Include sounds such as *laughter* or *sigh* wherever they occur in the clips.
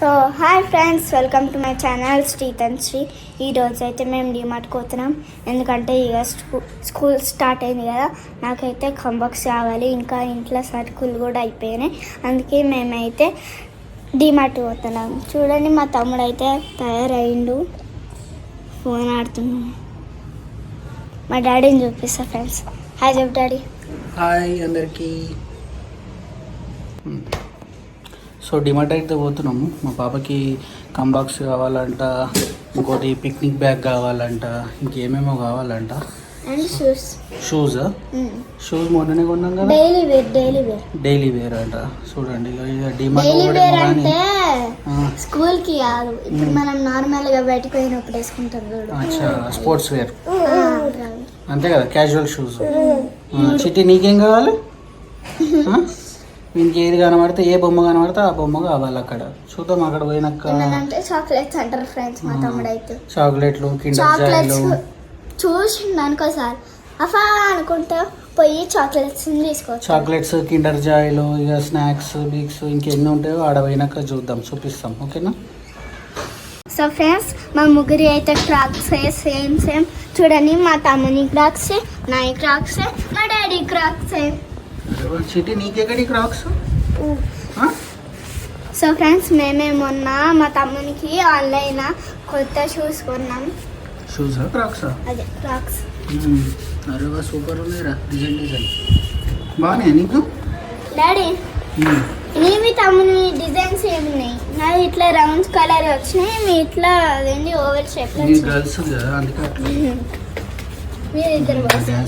So hi friends welcome to my channel Shreeth and Sri. ఈరోజు అయితే మేము డిమార్ట్కి పోతున్నాం. ఎందుకంటే ఇక స్కూ స్కూల్ స్టార్ట్ అయింది కదా. నాకైతే కంబాక్స్ కావాలి ఇంకా ఇంట్లో సరుకులు కూడా అయిపోయినాయి. అందుకే మేమైతే డిమార్ట్ పోతున్నాం. చూడండి మా తమ్ముడు అయితే తయారైండు. ఫోన్ ఆడుతున్నాం మా డాడీని చూపిస్తా ఫ్రెండ్స్. హాయ్ చెప్పు డాడీ. హాయ్ అందరికీ. సో డిమార్ట్ అయితే పోతున్నాము మా పాపకి కంబాక్స్ కావాలంట ఇంకోటి పిక్నిక్ బ్యాగ్ కావాలంట ఇంకేమేమో కావాలంట. అండ్ షూస్ షూస్ షూస్ మొన్ననే కొన్నాం కదా? Daily wear daily wear daily wear అంట. చూడండి డైలీ వేర్ అంటే ఆ, స్కూల్కి కాదు. ఇప్పుడు మ్మ్. మనం నార్మల్గా బయటకు పోయినప్పుడు వేసుకుంటాం అచ్చా స్పోర్ట్స్ వేర్ ఆ, అంతే కదా క్యాజువల్ షూస్ చిట్టి నీకేం కావాలి? *laughs* ఇంక ఏది కనబడితే ఏ బొమ్మ కనబడితే ఆ బొమ్మ కావాలి అక్కడ. చూద్దాం అక్కడ పోయినాక. చాక్లెట్స్ అంటారు ఫ్రెండ్స్ మా తమ్ముడు అయితే చాక్లెట్లు కిండర్ చాక్లెట్స్ చూసిండు అనుకోసారి అఫా అనుకుంటా పోయి చాక్లెట్స్ తీసుకోవచ్చు చాక్లెట్స్ కిండర్ జాయ్లు ఇక స్నాక్స్ బిగ్స్ ఇంకెన్ని ఉంటాయో ఆడ పోయినాక చూద్దాం చూపిస్తాం. ఓకేనా? సో ఫ్రెండ్స్ మా ముగ్గురి అయితే క్రాక్స్ సేమ్ సేమ్ చూడండి మా తమ్ముని క్రాక్స్ నా క్రాక్స్ మా డాడీ క్రాక్స్ సిటీ నీకెక్కడి క్రాక్స్? సో ఫ్రెండ్స్ మేమే మొన్న మా తమ్మునికి ఆన్లైన్ కొత్త షూస్ కొన్నాం. షూస్ క్రాక్స్ అదే క్రాక్స్ అరే వా సూపర్ ఉన్నాయిరా డిజైన్ డిజైన్ బాగున్నాయి నీకు? డాడీ. నీవి తమ్ముని డిజైన్స్ ఏమున్నాయి? నాది ఇట్లా రౌండ్ కలర్ వచ్చినాయి మీ ఇట్లా అదేంటి ఓవర్ షేప్ గర్ల్స్ కదా అందుకే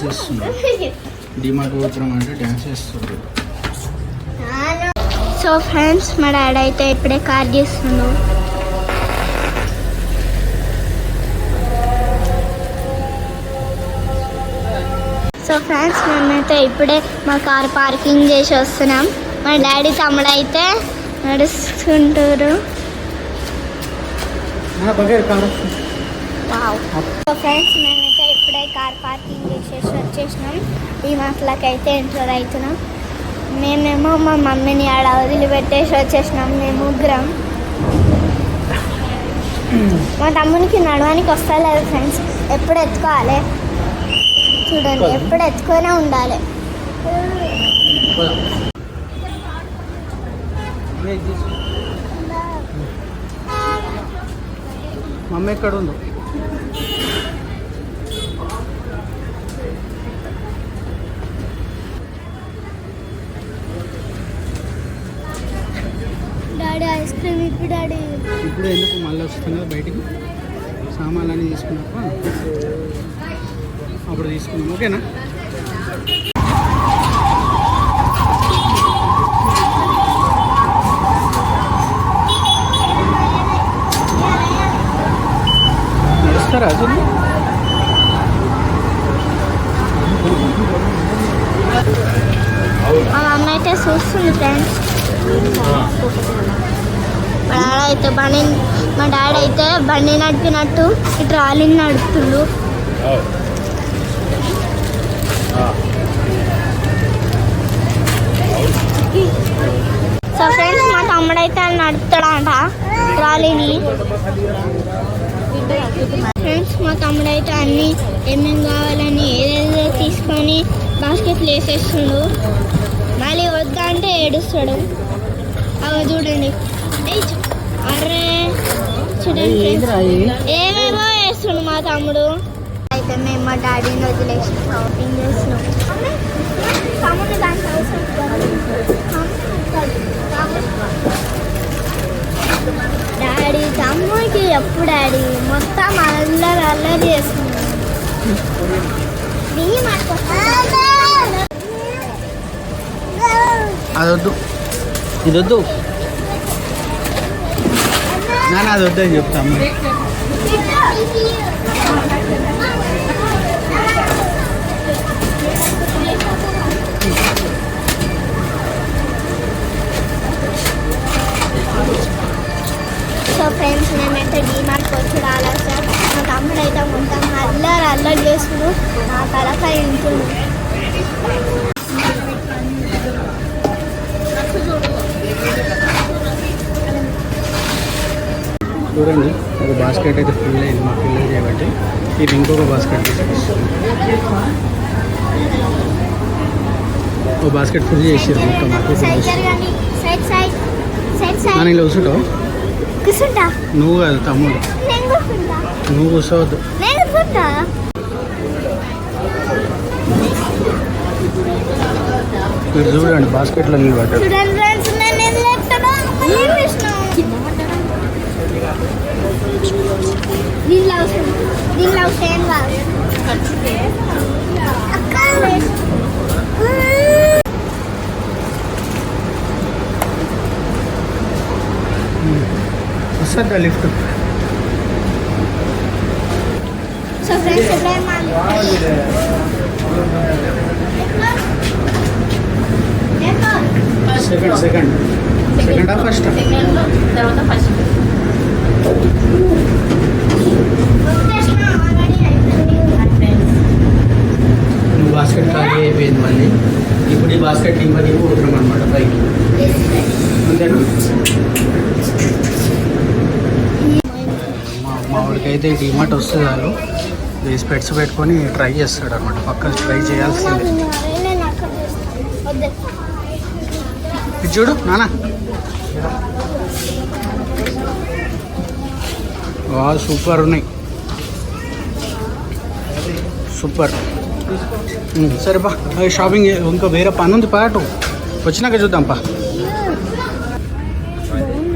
చేస్తున్నారు *laughs* డిమార్ట్ పోతున్నాం అంటే డ్యాన్స్ చేస్తుంది. సో ఫ్రెండ్స్ మా డాడీ అయితే ఇప్పుడే కార్ చేస్తుండు సో ఫ్రెండ్స్ మేమైతే ఇప్పుడే మా కార్ పార్కింగ్ చేసి వస్తున్నాం. మా డాడీ తమ్ముడు అయితే నడుస్తుంటారు. సో ఫ్రెండ్స్ ఇప్పుడే కార్ పార్కింగ్ చేసేసి వచ్చేసినాం. ఈ మాటలకి అయితే ఎంటర్ అవుతున్నాం. మేమేమో మా మమ్మీని ఆడ వదిలిపెట్టేసి వచ్చేసినాం మేము ముగ్గురం. మా తమ్మునికి నడవడానికి వస్తలేదు ఫ్రెండ్స్. ఎప్పుడు ఎత్తుకోవాలి? చూడండి ఎప్పుడు ఎత్తుకొనే ఉండాలి. మమ్మీ ఎక్కడ ఉందో డాడీ ఐస్ క్రీమ్ ఇప్పుడు డాడీ. ఇప్పుడు ఎందుకు మళ్ళీ వస్తున్నా బయటికి? సామాన్లన్నీ తీసుకున్నాక అప్పుడు తీసుకున్నాం. ఓకేనా? నడుస్తారా అసలు మా మమ్మీ అయితే చూస్తుంది ఫ్రెండ్స్ మా డాడీ అయితే బండి మా డాడీ అయితే బండి నడిపినట్టు ఈ ట్రాలీని నడుపుతుండు. సో ఫ్రెండ్స్ మా తమ్ముడు అయితే నడుపుతాడంట ట్రాలీని ఫ్రెండ్స్ మా తమ్ముడు అయితే అన్ని ఏమేమి కావాలని ఏదేదో తీసుకొని బాస్కెట్లు వేసేస్తుండు. మళ్ళీ వద్దా అంటే ఏడుస్తాడు. అవి చూడండి. అర్రే చూడండి. ఏమేమో వేస్తుండు మా తమ్ముడు? అయితే మేము మా డాడీని వదిలేసి షాపింగ్ చేస్తున్నాం. తమ్ముడు దానికి అవసరం డాడీ తమ్ముడికి ఎప్పుడు డాడీ? మొత్తం అల్లరి అల్లరి పట్టుకొస్తాను. అదొద్దు. ఇదొద్దు. నాన్న అది వద్దని చెప్తాము సో ఫ్రెండ్స్ మేమైతే డీమార్ట్కి వచ్చి రాలేదు సార్ మా తమ్ముడు అయితే మొత్తం అల్లరి అల్లరి చేసుకుని నా తలకాయ ఇంటుంది చూడండి ఒక బాస్కెట్ అయితే ఫుల్ అయింది మా పిల్లలు చేయబట్టి ఇది ఇంకొక బాస్కెట్ తీసుకొస్తాం ఒక బాస్కెట్ ఫుల్ చేసారు మొత్తం. నేను ఇలా కూర్చుంటావు? కూర్చుంటా. నువ్వు కాదు తమ్ముడు. నువ్వు కూర్చోవద్దు. మీరు చూడండి బాస్కెట్లో నిలబడ్డాడు. చూడండి ఫ్రెండ్స్ నేను ఏం లేపుతాడో ఏం చేసినావు దీనిలో అవసరం దీనిలో అవసరం ఏం కాదు అక్క వస్తుందా లిఫ్ట్ సో ఫ్రెండ్స్ ఎప్పుడైనా second second second half first తర్వాత ఫస్ట్ నువ్వు బాస్కెట్ ఖాళీ అయిపోయింది మళ్ళీ. ఇప్పుడు ఈ బాస్కెట్ నింపది పోతున్నాం అనమాట పైకి. మామిడికైతే మా డిమార్ట్ వస్తుంది వాళ్ళు ఈ స్పెట్స్ పెట్టుకొని ట్రై చేస్తాడు అనమాట పక్కన ట్రై చేయాల్సిందే. ఇది చూడు నానా వా సూపర్ ఉన్నాయి. సూపర్. సరే పా షాపింగ్ ఇంకా వేరే పని ఉంది పాటు వచ్చినాక చూద్దాం పా.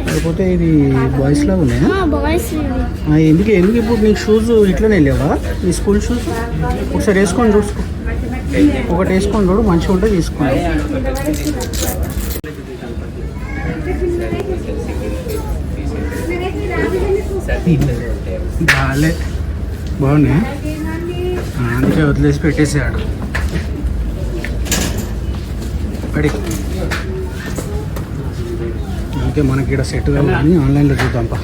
లేకపోతే ఇది బాయ్స్ లాగా ఉన్నాయా? ఎందుకు ఎందుకు ఇప్పుడు నీకు షూస్ ఇట్లనే లేవా? నీ స్కూల్ షూస్ ఒకసారి వేసుకొని చూసుకో. ఒకటి వేసుకొని చూడు మంచిగా ఉంటే తీసుకోండి బాగాలే బాగున్నాయి? అందుకే వదిలేసి పెట్టేసాడు. పడి. అందుకే మనకి ఇక్కడ సెట్ కావాలని ఆన్లైన్లో చూద్దాంపా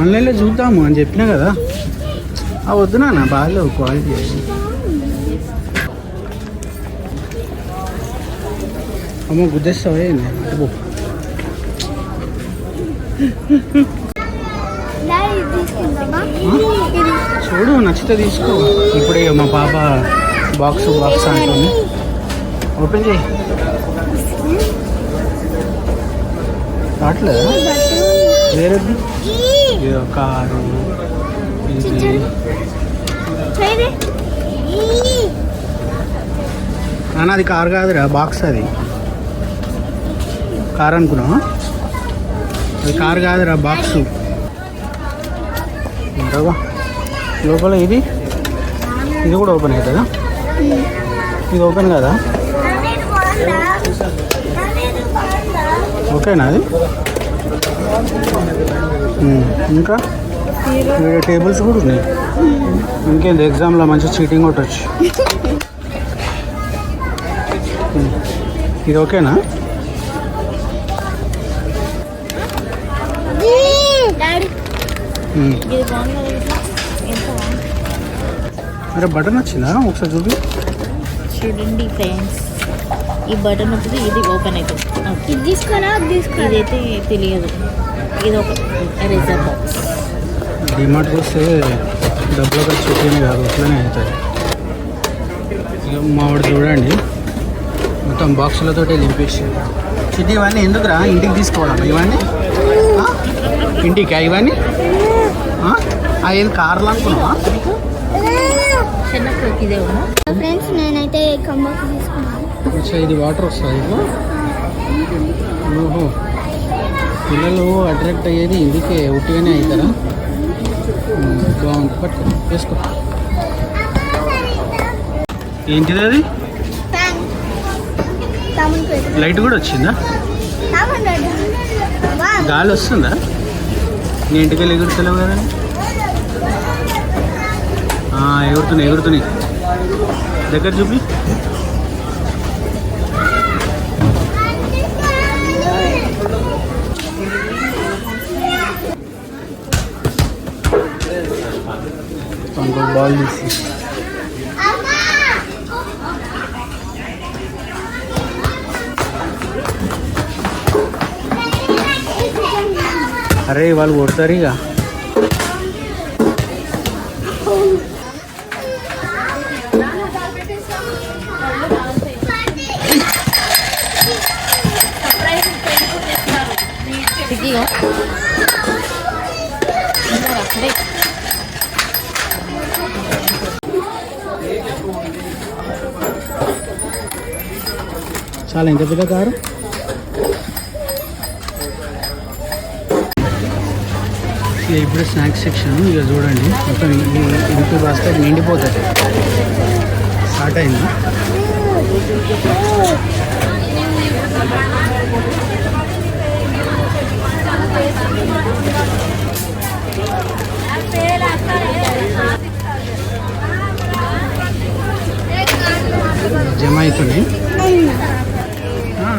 ఆన్లైన్లో చూద్దాము అని చెప్పినా కదా. ఆ వద్దునా నా బాగాలేవు క్వాలిటీ అమ్మ గుద్దేస్తావా అంటే అటు పో. డాడీ తీసుకుందామా ఇది చూడు నచ్చితే తీసుకో. ఇప్పుడే మా పాప బాక్స్ బాక్స్ అంటుంది. ఓపెన్ చేయి. రావట్లేదా వేరేది? ఇది కారు ఇది నాన్న అది కార్ కాదురా బాక్స్ అది. కార్ అనుకున్నావా? అది కార్ కాదురా బాక్స్ ఉంటావా లోపల ఇది? ఇది కూడా ఓపెన్ అవుతుందా? ఇది ఓపెన్ కదా? ఓకేనా అది? ఇంకా? ఇక్కడ టేబుల్స్ కూడా ఉన్నాయి. ఇంకేంది? ఎగ్జామ్లో మంచి చీటింగ్ కొట్టచ్చు. ఇది ఓకేనా డాడీ అరే బటన్ వచ్చిందా? ఒకసారి చూపి చూడండి ఫ్రెండ్స్ ఈ బటన్ ఉంటుంది ఇది ఓపెన్ అవుతుంది. ఇది తీసుకోనా అది తీసుకోనా ఇదైతే తెలియదు. ఇది ఒక ఎరేజర్ బాక్స్ డిమార్ట్కి వస్తే డబ్బులు ఖర్చు కాదు అట్లనే అవుతుంది ఇక మా వాడు చూడండి మొత్తం బాక్సులతో నింపేసి చిట్టి ఇవన్నీ ఎందుకురా? ఇంటికి తీసుకోవడం ఇవన్నీ? ఇంటికా ఇవన్నీ? ఏం కార్లు అనుకున్నావా? ఇదే ఉన్నా ఫ్రెండ్స్ నేనైతే కంబాక్ తీసుకున్నాను అచ్చా ఇది వాటర్ వస్తుంది ఓహో. పిల్లలు అట్రాక్ట్ అయ్యేది ఇందుకే ఉట్టిగానే అవుతారా బాగుంది. పట్టుకో వేసుకో. ఏంటిది అది? పెట్టు లైట్ కూడా వచ్చిందా? గాలి వస్తుందా? నీ ఇంటికి వెళ్ళి ఎగురుతలేవు కదా ఎగురుతున్నాయి ఎగురుతున్నాయి. దగ్గర చూపి. బాల్ తీసి. అరే వాళ్ళు కొడతారు ఇక చిక్కిగా అక్కడే చాలా ఎంత పెద్ద కారు ఇక ఇప్పుడు స్నాక్స్ సెక్షన్ ఇక చూడండి. మొత్తం ఇంటి బాస్కెట్ నిండిపోతుంది. స్టార్ట్ అయింది. జమ అవుతున్నాయి ఆ.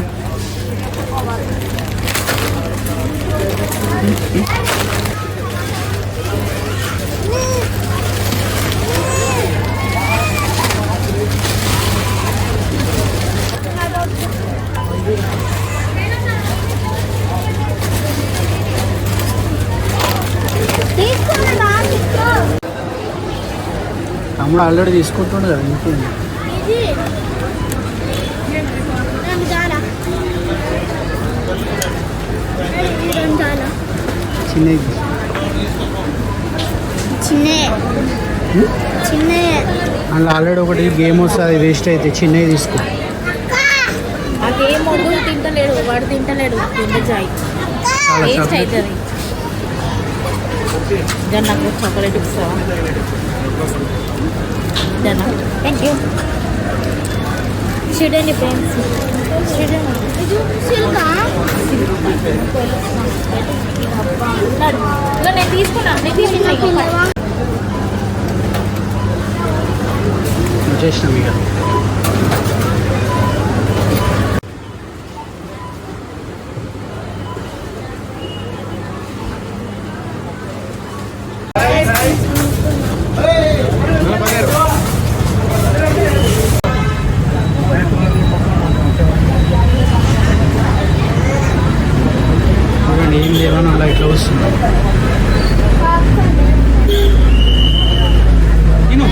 తమ్ముడు ఆల్రెడీ తీసుకుంటుండు కదా ఇంట్లో చిన్నది చిన్న చిన్న అందులో ఆల్రెడీ ఒకటి గేమ్ వస్తుంది వేస్ట్ అయితే చిన్నవి తీసుకో. ఆ గేమ్ వద్దు తింటలేడు వాడు తింటలేడు తింటే చాయ్. చాలా వేస్ట్ అవుతుంది దాన్ని నాకు చాక్లెట్ ఇస్తావా? దాన్ని థ్యాంక్ యూ చూడండి ఫ్రెండ్స్ చూడండి నేను తీసుకున్నాను నేను తీసుకున్నాను వచ్చేసినాం ఇక చూడండి ఏం లేవని అలా ఇట్లా వస్తుంది తిను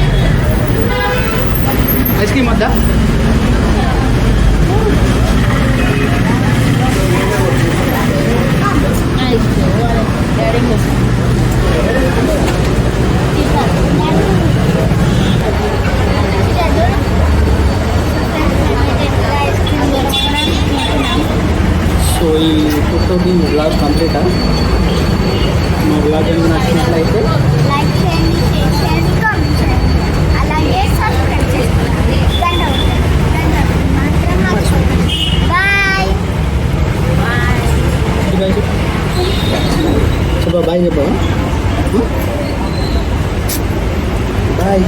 ఐస్ క్రీమ్ వద్దా డాడీ కోసం సో ఈ ఫోటోకి బ్లాగ్ కంప్లీటా మా బ్లాగ్ ఏమైనా నచ్చినట్లయితే లైక్ చేయండి షేర్ చేయండి కామెంట్ చేయండి. అలాగే సబ్స్క్రైబ్ చేసుకోండి. మాత్రం మర్చిపోకండి బాయ్ బాయ్ చెప్పా బాయ్ చెప్పా. బాయ్.